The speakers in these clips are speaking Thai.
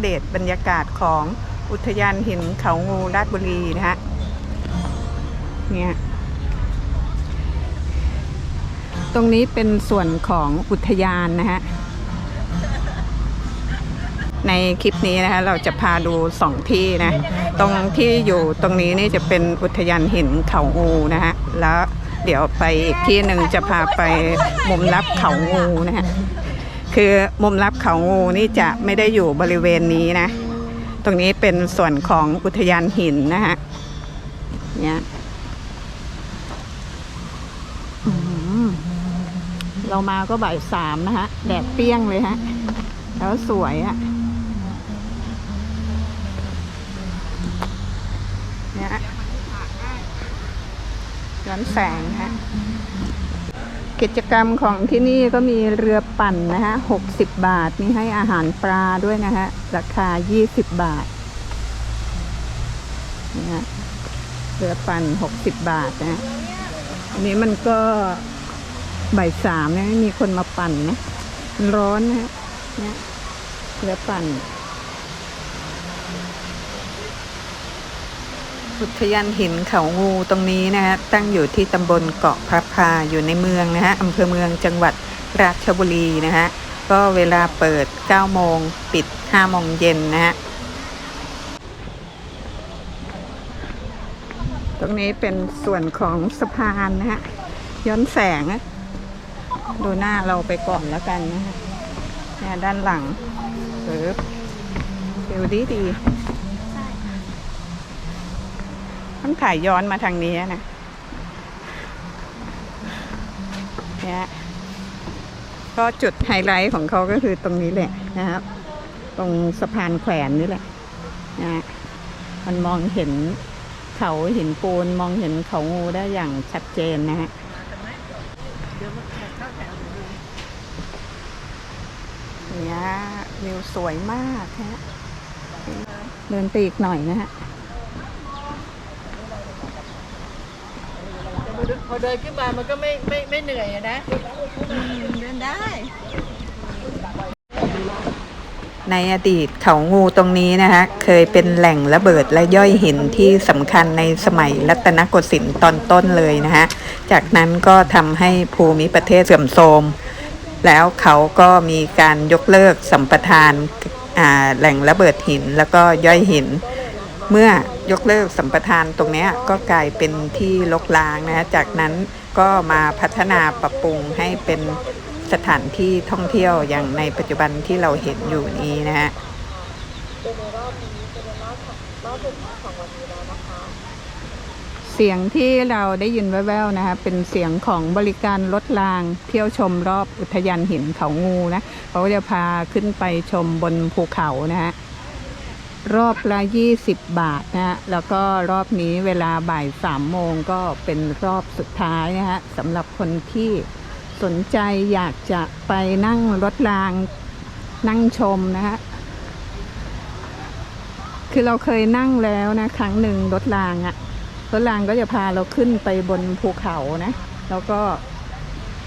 เดตบรรยากาศของอุทยานหินเขางูราชบุรีนะฮะเนี่ยตรงนี้เป็นส่วนของอุทยานนะฮะ ในคลิปนี้นะคะเราจะพาดูสองที่นะ ตรงที่อยู่ตรงนี้นี่จะเป็นอุทยานหินเขางูนะฮะ แล้วเดี๋ยวไปอีกที่หนึ่งจะพาไปมุมลับเขางูนะฮะ คือมุมลับเขางูนี่จะไม่ได้อยู่บริเวณนี้นะ ตรงนี้เป็นส่วนของอุทยานหินนะฮะเนี่ยเรามาก็บ่ายสามนะฮะ แดดเปรี้ยงเลยฮะ แล้วสวยอะเนี่ยย้อนแสงฮะ กิจกรรมของที่นี่ก็มีเรือปั่นนะฮะหกสิบบาท มีให้อาหารปลาด้วยนะฮะ ราคายี่สิบบาทนะฮะเรือปั่นหกสิบบาทนะอันนี้มันก็บ่ายสามนะไม่มีคนมาปั่นนะร้อนนะฮะเรือปั่น อุทยานหินเขางูตรงนี้นะฮะตั้งอยู่ที่ตำบลเกาะพระพาอยู่ในเมืองนะฮะอำเภอเมืองจังหวัดราชบุรีนะฮะก็เวลาเปิด 9 โมง ปิด 5 โมงเย็นนะฮะตรงนี้เป็นส่วนของสะพานนะฮะย้อนแสง ดูหน้าเราไปก่อนแล้วกันนะฮะเนี่ยด้านหลังเปิบวิวดีดีๆ ต้องถ่ายย้อนมาทางนี้นะเนี่ยก็จุดไฮไลท์ของเขาก็คือตรงนี้แหละนะครับ ตรงสะพานแขวนนี่แหละนะมันมองเห็นเขาหินปูนมองเห็นเขางูได้อย่างชัดเจนนะฮะเนี่ยวิวสวยมากฮะเดินไปอีกหน่อยนะฮะ พอเดินขึ้นมามันก็ไม่ไม่ไม่เหนื่อยอะนะเดินได้ ในอดีตเขางูตรงนี้นะคะเคยเป็นแหล่งระเบิดและย่อยหินที่สำคัญในสมัยรัตนโกสินทร์ตอนต้นเลยนะคะจากนั้นก็ทำให้ภูมิประเทศเสื่อมโทรมแล้วเขาก็มีการยกเลิกสัมปทานอ่าแหล่งระเบิดหินแล้วก็ย่อยหินเมื่อ ยกเลิกสัมปทานตรงนี้ก็กลายเป็นที่ลกล้างนะจากนั้นก็มาพัฒนาปรับปรุงให้เป็นสถานที่ท่องเที่ยวอย่างในปัจจุบันที่เราเห็นอยู่นี้นะฮะเสียงที่เราได้ยินแว่วๆนะคะเป็นเสียงของบริการรถราง เที่ยวชมรอบอุทยานหินเขางูนะเขาก็จะพาขึ้นไปชมบนภูเขานะฮะ รอบละ20 บาทนะฮะแล้วก็รอบนี้เวลาบ่ายสามโมงก็เป็นรอบสุดท้ายนะฮะสำหรับคนที่สนใจอยากจะไปนั่งรถรางนั่งชมนะฮะคือเราเคยนั่งแล้วนะ ครั้งหนึ่งรถรางอะรถรางก็จะพาเราขึ้นไปบนภูเขานะ แล้วก็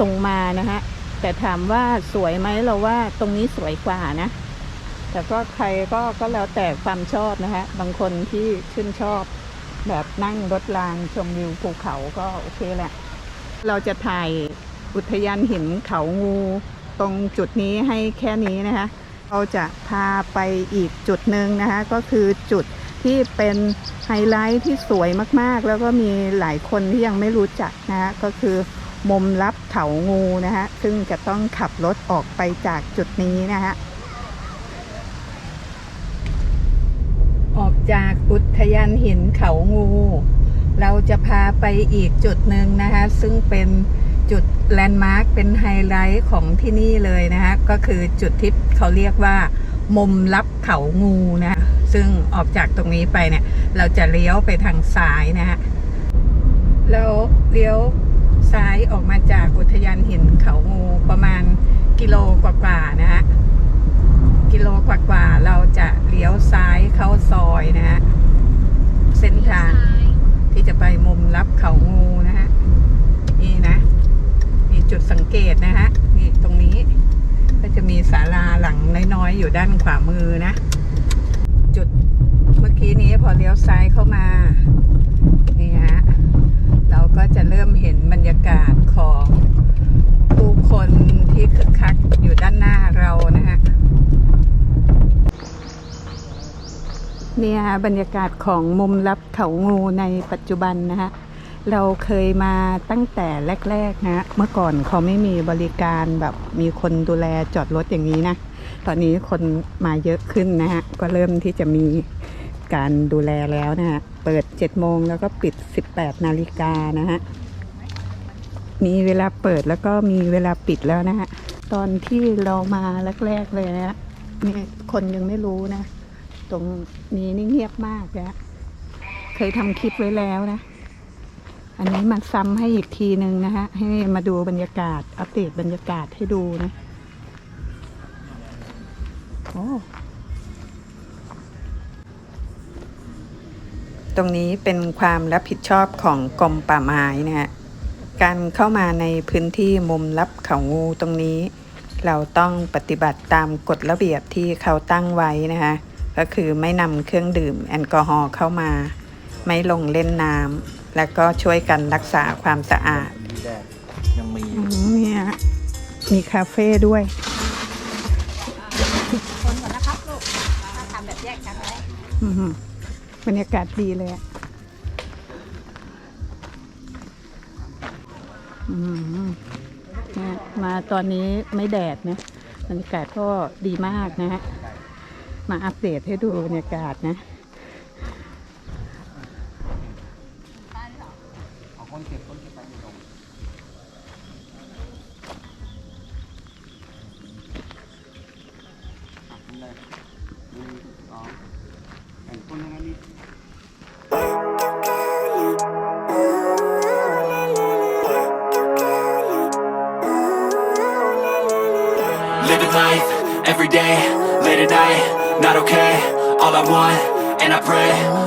ลงมานะฮะแต่ถามว่าสวยไหมเราว่าตรงนี้สวยกว่านะ แต่ก็ใครก็ก็แล้วแต่ความชอบนะฮะ บางคนที่ชื่นชอบ แบบนั่งรถรางชมวิวภูเขาก็โอเคแหละ เราจะถ่ายอุทยานหินเขางูตรงจุดนี้ให้แค่นี้นะคะ เราจะพาไปอีกจุดหนึ่งนะคะ ก็คือจุดที่เป็นไฮไลท์ที่สวยมากๆ แล้วก็มีหลายคนที่ยังไม่รู้จักนะฮะก็คือมุมลับเขางูนะฮะ ซึ่งจะต้องขับรถออกไปจากจุดนี้นะฮะออก จากอุทยานหินเขางู เราจะพาไปอีกจุดหนึ่งนะคะ ซึ่งเป็นจุดแลนด์มาร์คเป็นไฮไลท์ของที่นี่เลยนะคะ ก็คือจุดที่เขาเรียกว่า มุมลับเขางูนะะซึ่งออกจากตรงนี้ไปเนี่ย เราจะเลี้ยวไปทางซ้ายนะฮะแล้วเลี้ยวซ้ายออกมาจากอุทยานหินเขางูประมาณกิโลกว่าๆนะฮะ กิโลกว่าๆเราจะเลี้ยวซ้ายเข้าซอยนะฮะเส้นทางที่จะไปมุมลับเขางูนะฮะนี่นะมีจุดสังเกตนะฮะนี่ตรงนี้ก็จะมีศาลาหลังน้อยๆอยู่ด้านขวามือนะ จุดเมื่อกี้นี้พอเลี้ยวซ้ายเข้ามานี่ฮะเราก็จะเริ่มเห็นบรรยากาศของผู้คนที่คึกคักอยู่ด้านหน้าเรานะฮะ เนี่ยฮะบรรยากาศของมุมลับเขางูในปัจจุบันนะฮะ เราเคยมาตั้งแต่แรกๆนะเมื่อก่อนเขาไม่มีบริการแบบมีคนดูแลจอดรถอย่างนี้นะ ตอนนี้คนมาเยอะขึ้นนะฮะ ก็เริ่มที่จะมีการดูแลแล้วนะฮะ เปิด 7 โมงแล้วก็ปิด 18 นาฬิกานะฮะ มีเวลาเปิดแล้วก็มีเวลาปิดแล้วนะฮะ ตอนที่เรามาแรกๆเลยนะฮะนี่คนยังไม่รู้นะ ตรงนี้นี่เงียบมากนะเคยทำคลิปไว้แล้วนะ อันนี้มาซ้ำให้อีกทีหนึ่งนะฮะ ให้มาดูบรรยากาศ อัปเดตบรรยากาศให้ดูนะ โอ้ตรงนี้เป็นความรับผิดชอบของกรมป่าไม้นะฮะ การเข้ามาในพื้นที่มุมลับเขางูตรงนี้ เราต้องปฏิบัติตามกฎระเบียบที่เขาตั้งไว้นะคะ ก็คือไม่นำเครื่องดื่มแอลกอฮอล์เข้ามา ไม่ลงเล่นน้ำและก็ช่วยกันรักษาความสะอาดมีแดดยังมีออืยู่มเนี่ยมีคาเฟ่ด้วย คนก่อนนะครับลูกถ้าทำแบบแยกกันไว้อืมบรรยากาศดีเลยอะอืมเนี่ยมาตอนนี้ไม่แดดนะบรรยากาศก็ดีมากนะฮะ มาอัปเดตให้ดูบรรยากาศนะ not okay All I want, and I pray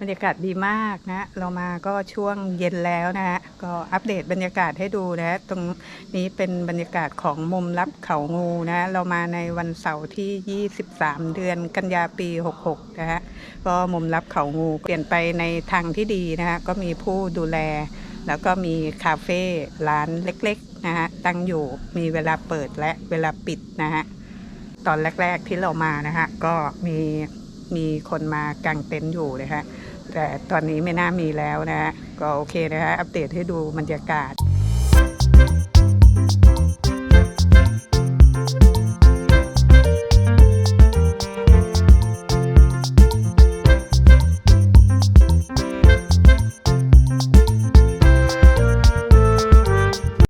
บรรยากาศดีมากนะ เรามาก็ช่วงเย็นแล้วนะฮะ ก็อัปเดตบรรยากาศให้ดูนะ ตรงนี้เป็นบรรยากาศของมุมลับเขางูนะ เรามาในวันเสาร์ที่ 23 เดือนกันยาปี 66 นะฮะ ก็มุมลับเขางูเปลี่ยนไปในทางที่ดีนะฮะ ก็มีผู้ดูแล แล้วก็มีคาเฟ่ร้านเล็กๆนะฮะ ตั้งอยู่ มีเวลาเปิดและเวลาปิดนะฮะ ตอนแรก ๆที่เรามานะฮะ ก็มีมีคนมากางเต็นท์อยู่นะฮะ แต่ตอนนี้ไม่น่ามีแล้วนะ ก็โอเคนะฮะอัปเดตให้ดูบรรยากาศ